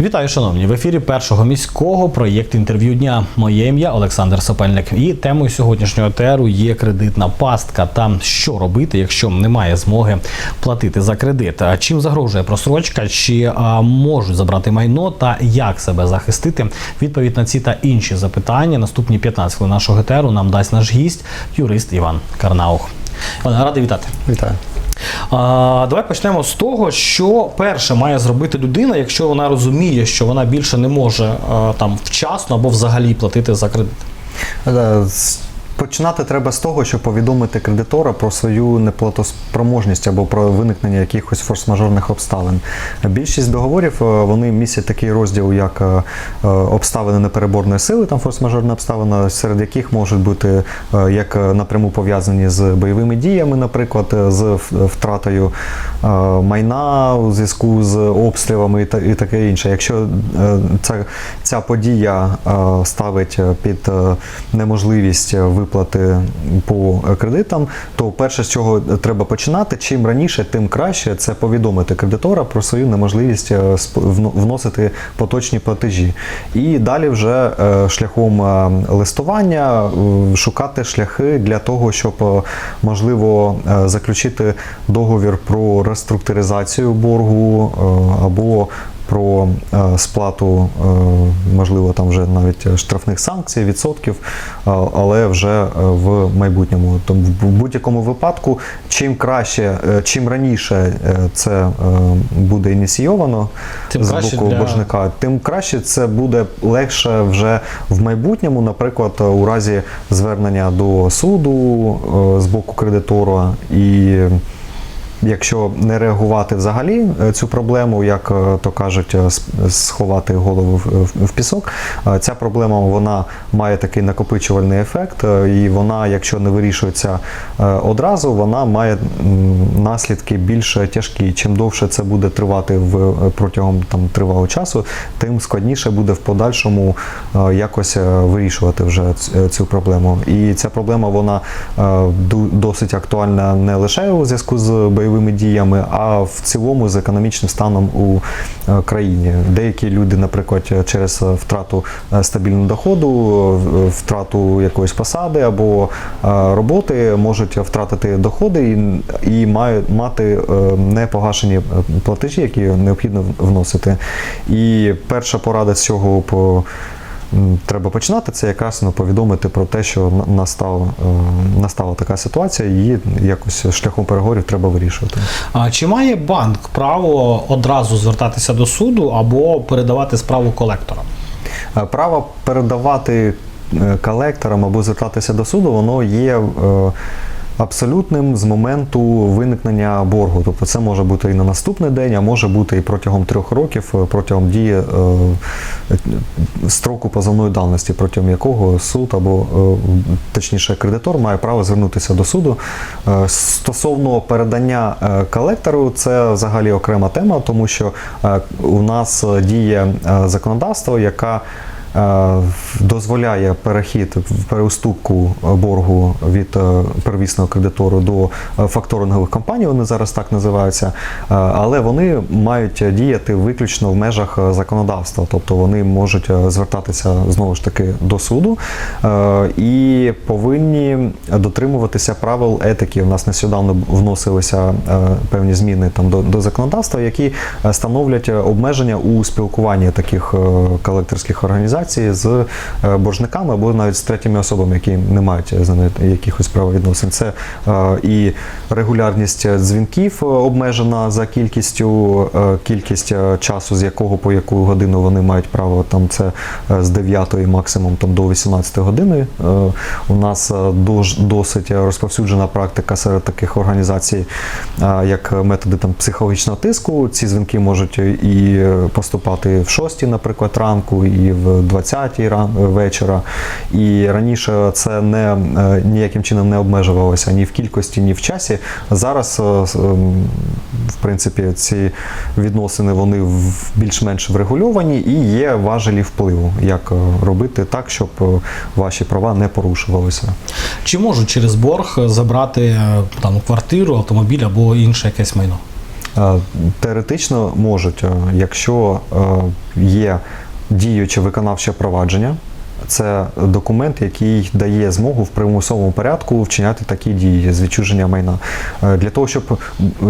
Вітаю, шановні! В ефірі першого міського проєкту інтерв'ю дня. Моє ім'я Олександр Сопельник. І темою сьогоднішнього ТРу є кредитна пастка. Та що робити, якщо немає змоги платити за кредит? Чим загрожує просрочка? Чи а, можуть забрати майно та як себе захистити? Відповідь на ці та інші запитання. Наступні 15 хвилин нашого ТРу нам дасть наш гість, юрист Іван Карнаух. Іван, радий вітати. Вітаю. А, давай почнемо з того, що перше має зробити людина, якщо вона розуміє, що вона більше не може а, там вчасно або взагалі платити за кредит. Починати треба з того, щоб повідомити кредитора про свою неплатоспроможність або про виникнення якихось форс-мажорних обставин. Більшість договорів е, вони містять такий розділ, як е, е, обставини непереборної сили, там форс-мажорна обставина, серед яких можуть бути як напряму пов'язані з бойовими діями, наприклад, з втратою майна у зв'язку з обстрілами і таке інше. Якщо ця, ця подія ставить під неможливість виплати по кредитам, то перше, з чого треба починати, чим раніше, тим краще це повідомити кредитора про свою неможливість е, вносити поточні платежі. І далі вже е, шляхом е, листування шукати шляхи для того, щоб можливо заключити договір про реструктуризацію боргу або про е, сплату, е, можливо, там вже навіть штрафних санкцій, відсотків, е, але вже в майбутньому. Тому в будь-якому випадку, чим краще, чим раніше це буде ініційовано Тим з боку для- боржника, тим краще це буде легше вже в майбутньому, наприклад, у разі звернення до суду з боку кредитора і. Якщо не реагувати взагалі е, цю проблему, як е, то кажуть, е, сховати голову в, пісок, ця проблема вона має такий накопичувальний ефект, і вона, якщо не вирішується одразу, вона має наслідки більш тяжкі. Чим довше це буде тривати в протягом там тривалого часу, тим складніше буде в подальшому якось вирішувати вже цю проблему. І ця проблема вона досить актуальна не лише у зв'язку з бойовими діями, а в цілому з економічним станом у е, країні. Деякі люди, наприклад, через втрату е, стабільного доходу, втрату якоїсь посади або е, роботи можуть втратити доходи і, і мають мати непогашені платежі, які необхідно вносити. І перша порада з цього по треба починати, це якраз ну, повідомити про те, що настав, е, настала така ситуація, її якось шляхом переговорів треба вирішувати. А чи має банк право одразу звертатися до суду або передавати справу колекторам? Е, Право передавати е, колекторам або звертатися до суду, воно є. Е, Абсолютним з моменту виникнення боргу, тобто це може бути і на наступний день, а може бути і протягом трьох років, е, протягом дії е, строку позовної давності, протягом якого суд або е, точніше кредитор має право звернутися до суду. Е, Стосовно передання е, колектору, це взагалі окрема тема, тому що е, у нас е, діє е, законодавство, яка е, дозволяє перехід переуступку боргу від е, первісного кредитору до е, факторингових компаній, вони зараз так називаються, е, але вони мають діяти виключно в межах е, законодавства, тобто вони можуть е, звертатися знову ж таки до суду е, і повинні дотримуватися правил етики. У нас нещодавно вносилися е, певні зміни там до, до законодавства, які е, становлять обмеження у спілкуванні таких е, колекторських організацій з е, боржниками або навіть з третіми особами, які не мають з ними якихось правовідносин. Це е, і регулярність дзвінків е, обмежена за кількістю, е, кількість е, часу, з якого по яку годину вони мають право. Там це е, з 9 максимум там до 18 години. Е, У нас е, досить розповсюджена практика серед таких організацій, е, як методи там психологічного тиску. Ці дзвінки можуть і е, поступати в 6, наприклад, ранку, і в 20 ран вечора. І раніше це не е, ніяким чином не обмежувалося ні в кількості, ні в часі. Зараз, е, в принципі, ці відносини вони більш-менш врегульовані і є важелі впливу, як е, робити так, щоб е, ваші права не порушувалися. Чи можуть через борг забрати е, там квартиру, автомобіль або інше якесь майно? Е, Теоретично можуть, е, якщо е, є діюче виконавче провадження. Це документ, який дає змогу в примусовому порядку вчиняти такі дії з відчуження майна. Е, Для того, щоб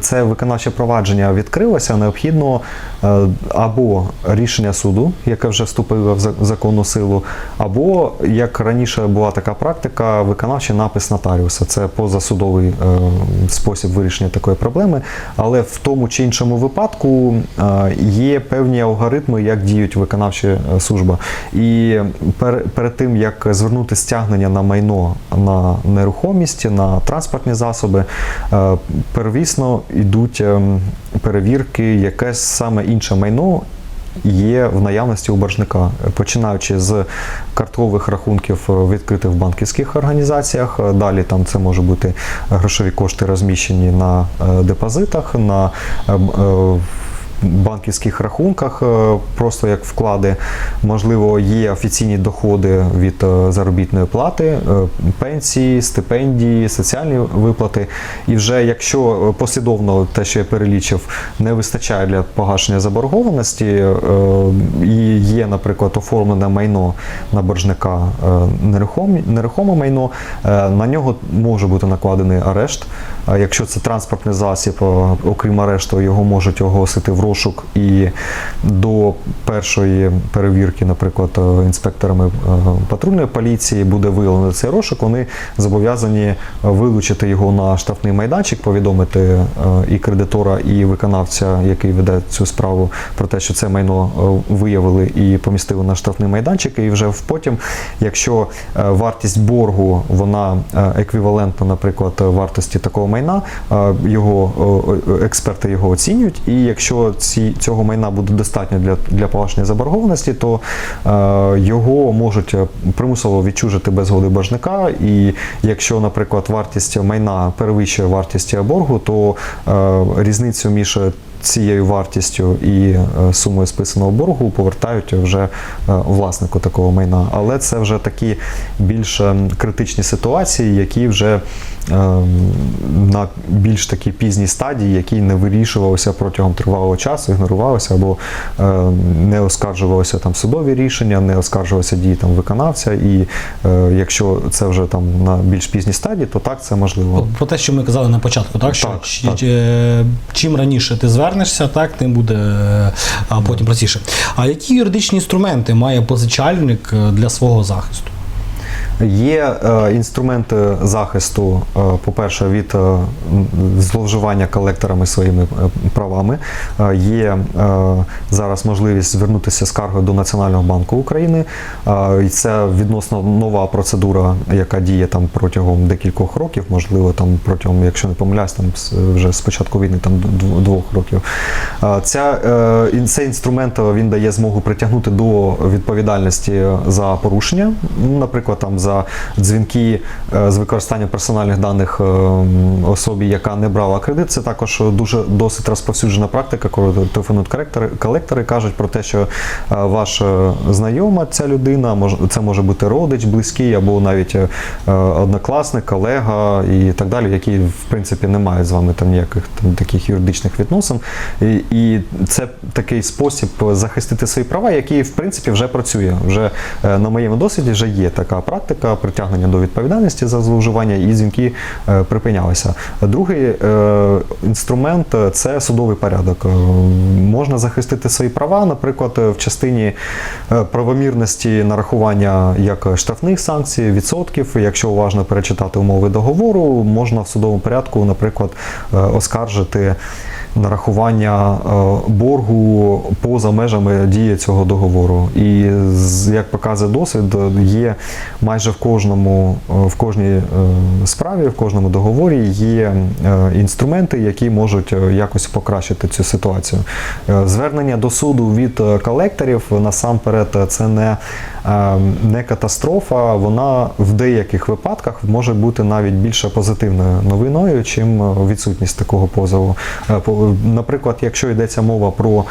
це виконавче провадження відкрилося, необхідно е, або рішення суду, яке вже вступило в законну силу, або як раніше була така практика, виконавчий напис нотаріуса. Це позасудовий е, спосіб вирішення такої проблеми. Але в тому чи іншому випадку є певні алгоритми, як діють виконавчі е, служба. І пер, перед тим як звернути стягнення на майно на нерухомість, на транспортні засоби, е, первісно йдуть ем, перевірки, яке саме інше майно. Є в наявності у боржника, починаючи з карткових рахунків е, відкритих в банківських організаціях. е, Далі там це може бути грошові кошти розміщені на депозитах, на е, е, банківських рахунках, е, просто як вклади. Можливо, є офіційні доходи від е, заробітної плати, е, пенсії, стипендії, соціальні виплати. І вже якщо послідовно те, що я перелічив, не вистачає для погашення заборгованості, і є, наприклад, оформлене майно на боржника нерухоме майно, на нього може бути накладений арешт. Якщо це транспортний засіб, окрім арешту, його можуть оголосити в розшук і до першої перевірки, наприклад, е, інспекторами е, патрульної поліції буде виявлено цей розшук, вони зобов'язані вилучити його на штрафний майданчик, повідомити е, і кредитора, і виконавця, який веде цю справу, про те, що це майно виявили і помістили на штрафний майданчик. І вже потім, якщо вартість боргу вона еквівалентна, наприклад, вартості такого майна, його експерти його оцінюють. І якщо ці, цього майна буде достатньо для, для погашення заборгованості, то е, його можуть е, примусово відчужити без згоди боржника. І якщо, наприклад, вартість майна перевищує вартість боргу, то е, різницю між цією вартістю і е, сумою списаного боргу повертають вже е, власнику такого майна. Але це вже такі більш е, критичні ситуації, які вже е, на більш такі пізній стадії, які не вирішувалися протягом тривалого часу, ігнорувалися або е, не оскаржувалися там судові рішення, не оскаржувалися дії там виконавця. І е, якщо це вже там на більш пізній стадії, то так це можливо. Про те, що ми казали на початку, так що Так, чи- так. чим раніше ти звернешся, так тим буде е, а потім простіше. А які юридичні інструменти має позичальник е, для свого захисту? Є е, інструменти захисту, е, по-перше, від е, зловживання колекторами своїми правами. Є зараз можливість звернутися скаргою до Національного банку України. І це відносно нова процедура, яка діє там протягом декількох років, можливо, там протягом, якщо не помиляюсь, там вже з початку війни там двох років. Ця, цей інструмент він дає змогу притягнути до відповідальності за порушення, наприклад, там за дзвінки е, з використанням персональних даних е, особі, яка не брала кредит. Це також дуже досить розповсюджена практика, коли телефонують колектори, колектори кажуть про те, що е, ваша знайома ця людина, це може бути родич, близький або навіть однокласник, колега і так далі, які в принципі не мають з вами там ніяких там таких юридичних відносин. І, і це такий спосіб захистити свої права, який в принципі вже працює. Вже на моєму досвіді вже є така практика притягнення до відповідальності за зловживання, і дзвінки е, припинялися. Другий е, інструмент це судовий порядок. Е, Можна захистити свої права, наприклад, в частині правомірності нарахування як штрафних санкцій, відсотків. Якщо уважно перечитати умови договору, можна в судовому порядку, наприклад, оскаржити нарахування е, боргу поза межами дії цього договору. І як показує досвід, є майже в кожному е, в кожній е, справі, в кожному договорі є інструменти, які можуть якось покращити цю ситуацію. Звернення до суду від колекторів насамперед це не, не катастрофа, вона в деяких випадках може бути навіть більше позитивною новиною, чим відсутність такого позову по- наприклад, якщо йдеться мова про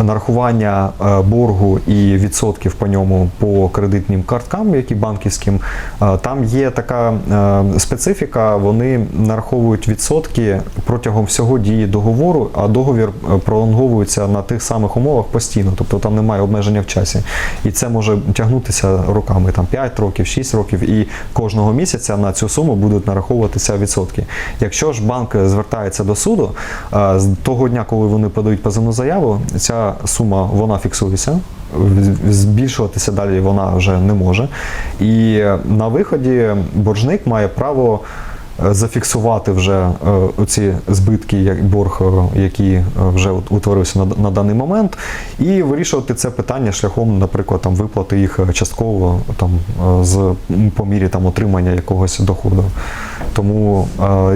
нарахування е, боргу і відсотків по ньому по кредитним карткам, які банківським, е, там є така е, специфіка, вони нараховують відсотки протягом всього дії договору, а договір пролонговується на тих самих умовах постійно, тобто там немає обмеження в часі. І це може тягнутися роками, там 5 років, 6 років, і кожного місяця на цю суму будуть нараховуватися відсотки. Якщо ж банк звертається до суду, того дня, коли вони подають позивну заяву, ця сума вона фіксується. Збільшуватися далі вона вже не може. І на виході боржник має право зафіксувати вже е, оці збитки, як борг, е, який е, вже утворився на, даний момент, і вирішувати це питання шляхом, наприклад, там виплати їх частково там з по мірі там отримання якогось доходу. Тому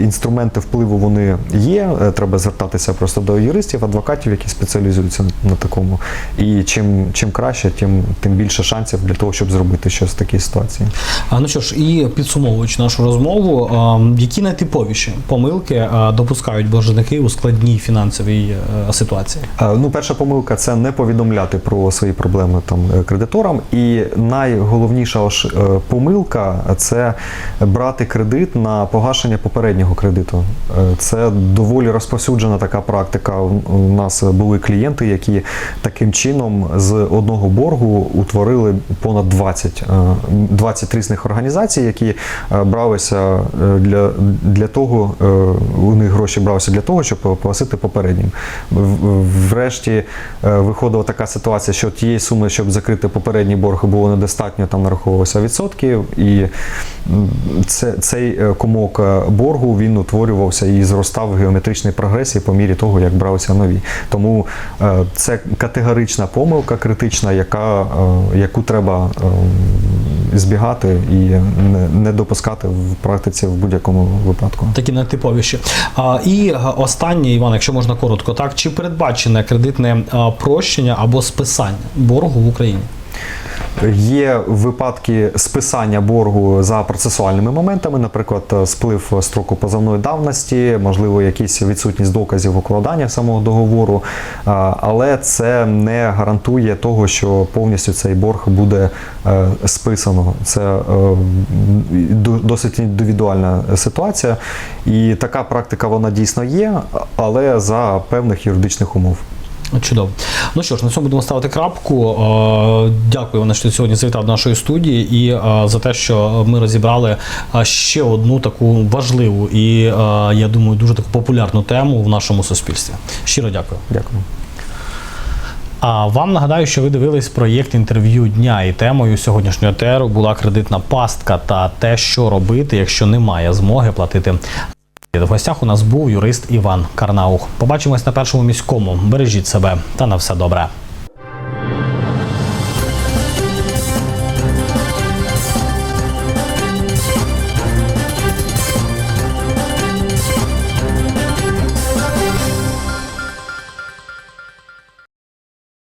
інструменти впливу вони є. Треба звертатися просто до юристів, адвокатів, які спеціалізуються на, такому. І чим, чим краще, тим, тим більше шансів для того, щоб зробити щось в такій ситуації. А, ну що ж, і підсумовуючи нашу розмову, які найтиповіші помилки допускають боржники у складній фінансовій е, ситуації? Е, Ну, перша помилка це не повідомляти про свої проблеми там е, кредиторам. І найголовніша ж е, помилка це брати кредит на погашення попереднього кредиту. Е, Це доволі розповсюджена така практика. У нас були клієнти, які таким чином з одного боргу утворили понад 20, е, 20 різних організацій, які е, бралися е, для, для того, е, у них гроші бралися для того, щоб погасити попереднім. Врешті е, виходила така ситуація, що тієї суми, щоб закрити попередній борг, було недостатньо, там нараховувалося відсотків, і це, цей е, комок е, боргу він утворювався і зростав в геометричній прогресії по мірі того, як бралися нові. Тому е, це категорична помилка, критична, яка, е, яку треба е, збігати і не, допускати в практиці в будь-якому випадку. Такі найтиповіші. А, і останнє, Іван, якщо можна коротко, так чи передбачене кредитне прощення або списання боргу в Україні? Є випадки списання боргу за процесуальними моментами, наприклад, сплив строку позовної давності, можливо, якісь відсутність доказів укладання самого договору, але це не гарантує того, що повністю цей борг буде е, списано. Це е, досить індивідуальна ситуація, і така практика вона дійсно є, але за певних юридичних умов. Чудово. Ну що ж, на цьому будемо ставити крапку. Е, Дякую, Іване, що сьогодні завітав до нашої студії і е, за те, що ми розібрали е, ще одну таку важливу і, я думаю, дуже таку популярну тему в нашому суспільстві. Щиро дякую. Дякую. А вам нагадаю, що ви дивились проєкт інтерв'ю дня, і темою сьогоднішнього теру була кредитна пастка та те, що робити, якщо немає змоги платити. В гостях у нас був юрист Іван Карнаух. Побачимось на першому міському. Бережіть себе та на все добре.